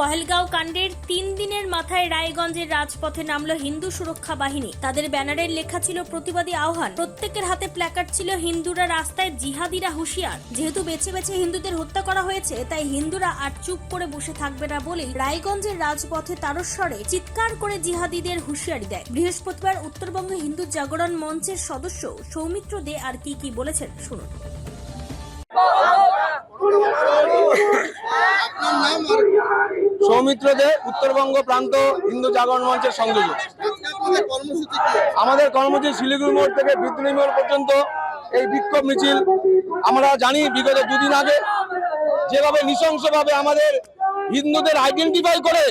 পহেলগাঁও কাণ্ডের তিন দিনের মাথায় রায়গঞ্জের রাজপথে নামলো হিন্দু সুরক্ষা বাহিনী। তাদের ব্যানারের লেখা ছিল প্রতিবাদী আহ্বান। প্রত্যেকের হাতে প্ল্যাকার্ড ছিল হিন্দুরা রাস্তায় জিহাদিরা হুঁশিয়ার। যেহেতু বেছে বেছে হিন্দুদের হত্যা করা হয়েছে, তাই হিন্দুরা আর চুপ করে বসে থাকবে না বলেই রায়গঞ্জের রাজপথে তারস্বরে চিৎকার করে জিহাদিদের হুঁশিয়ারি দেয়। বৃহস্পতিবার উত্তরবঙ্গ হিন্দু জাগরণ মঞ্চের সদস্য সৌমিত্র দে আর কি কি বলেছেন শুনুন। নাম আর সৌমিত্র দে উত্তরবঙ্গ প্রান্ত হিন্দু জাগরণ মঞ্চের সংযোজক? আমাদের কর্মসূচি শিলিগুড়ি মোড় থেকে বিদ্রোহী মোড় পর্যন্ত এই বিক্ষোভ মিছিল আমরা জানি বিগত দুদিন আগে যেভাবে নৃশংসভাবে আমাদের হিন্দুদের আইডেন্টিফাই করে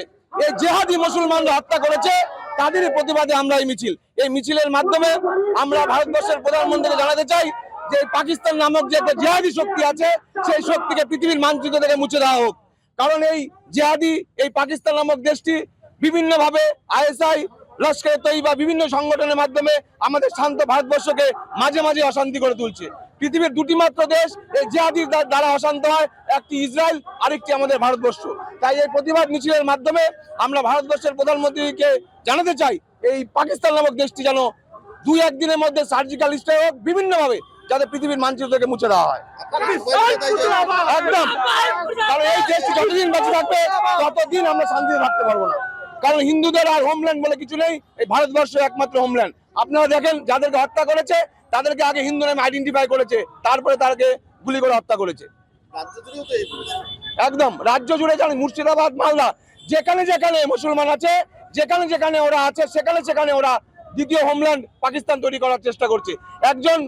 এই জেহাদি মুসলমানরা হত্যা করেছে তাদের প্রতিবাদে আমরা এই মিছিল এই মিছিলের মাধ্যমে আমরা ভারতবর্ষের প্রধানমন্ত্রীকে জানাতে চাই যে পাকিস্তান নামক যে একটা জেহাদি শক্তি আছে, সেই শক্তিকে পৃথিবীর মানচিত্র থেকে মুছে দেওয়া হোক কারণ এই জেহাদি, এই পাকিস্তান নামক দেশটি বিভিন্নভাবে আইএসআই লস্কর তৈবা বিভিন্ন সংগঠনের মাধ্যমে আমাদের শান্ত ভারতবর্ষকে মাঝে মাঝে অশান্তি করে তুলছে। পৃথিবীর দুটি মাত্র দেশ, এই জেহাদির দ্বারা অশান্ত হয়, একটি ইসরায়েল, আরেকটি আমাদের ভারতবর্ষ। তাই এই প্রতিবাদ মিছিলের মাধ্যমে আমরা ভারতবর্ষের প্রধানমন্ত্রীকে জানাতে চাই, এই পাকিস্তান নামক দেশটি যেন দুই একদিনের মধ্যে সার্জিক্যাল স্ট্রাইক হোক, বিভিন্নভাবে। যাতে পৃথিবীর মানচিত্র থেকে মুছে দেওয়া হয়। একদম। কারণ এই দেশটি যতদিন বেঁচে থাকবে, ততদিন আমরা শান্তিতে থাকতে পারব না। কারণ হিন্দুদের আর হোমল্যান্ড বলে কিছু নেই, এই ভারতবর্ষ একমাত্র হোমল্যান্ড আপনারা দেখেন, যাদেরকে হত্যা করেছে, তাদেরকে আগে হিন্দু নামে আইডেন্টিফাই করেছে, তারপরে তাদেরকে গুলি করে হত্যা করেছে। একদম। রাজ্য জুড়ে জানি মুর্শিদাবাদ, মালদা, যেখানে যেখানে মুসলমান আছে, যেখানে যেখানে ওরা আছে, সেখানে সেখানে ওরা দ্বিতীয় হোমল্যান্ড পাকিস্তান তৈরি করার চেষ্টা করছে। একজন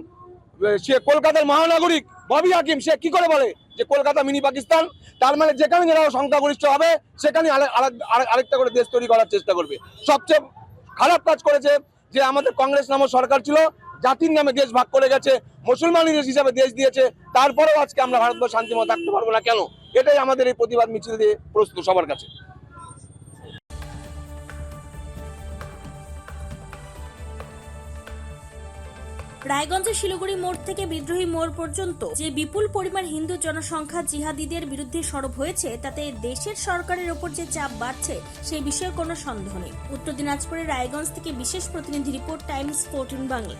সে কলকাতার মহানাগরিক, ববি হাকিম, সে কি করে বলে যে কলকাতা মিনি পাকিস্তান? তার মানে যেখানে যারা সংখ্যাগরিষ্ঠ হবে, সেখানে আরেকটা করে দেশ তৈরি করার চেষ্টা করবে। সবচেয়ে খারাপ কাজ করেছে যে আমাদের কংগ্রেস নামক সরকার ছিল, জাতির নামে দেশ ভাগ করে গেছে মুসলমানি দেশ হিসাবে দেশ দিয়েছে, তারপরেও আজকে আমরা ভারতবর্ষ শান্তিময় থাকতে পারব না কেন? এটাই আমাদের এই প্রতিবাদ মিছিল দিয়ে প্রস্তুত সবার কাছে। রায়গঞ্জের শিলিগুড়ি মোড় থেকে বিদ্রোহী মোড় পর্যন্ত যে বিপুল পরিমাণ হিন্দু জনসংখ্যা জিহাদিদের বিরুদ্ধে সরব হয়েছে, তাতে দেশের সরকারের ওপর যে চাপ বাড়ছে সেই বিষয়ে কোনো সন্দেহ নেই। উত্তর দিনাজপুরের রায়গঞ্জ থেকে বিশেষ প্রতিনিধি রিপোর্ট, টাইমস ফোরটিন বাংলা।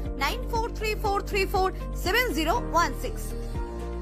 9434347016.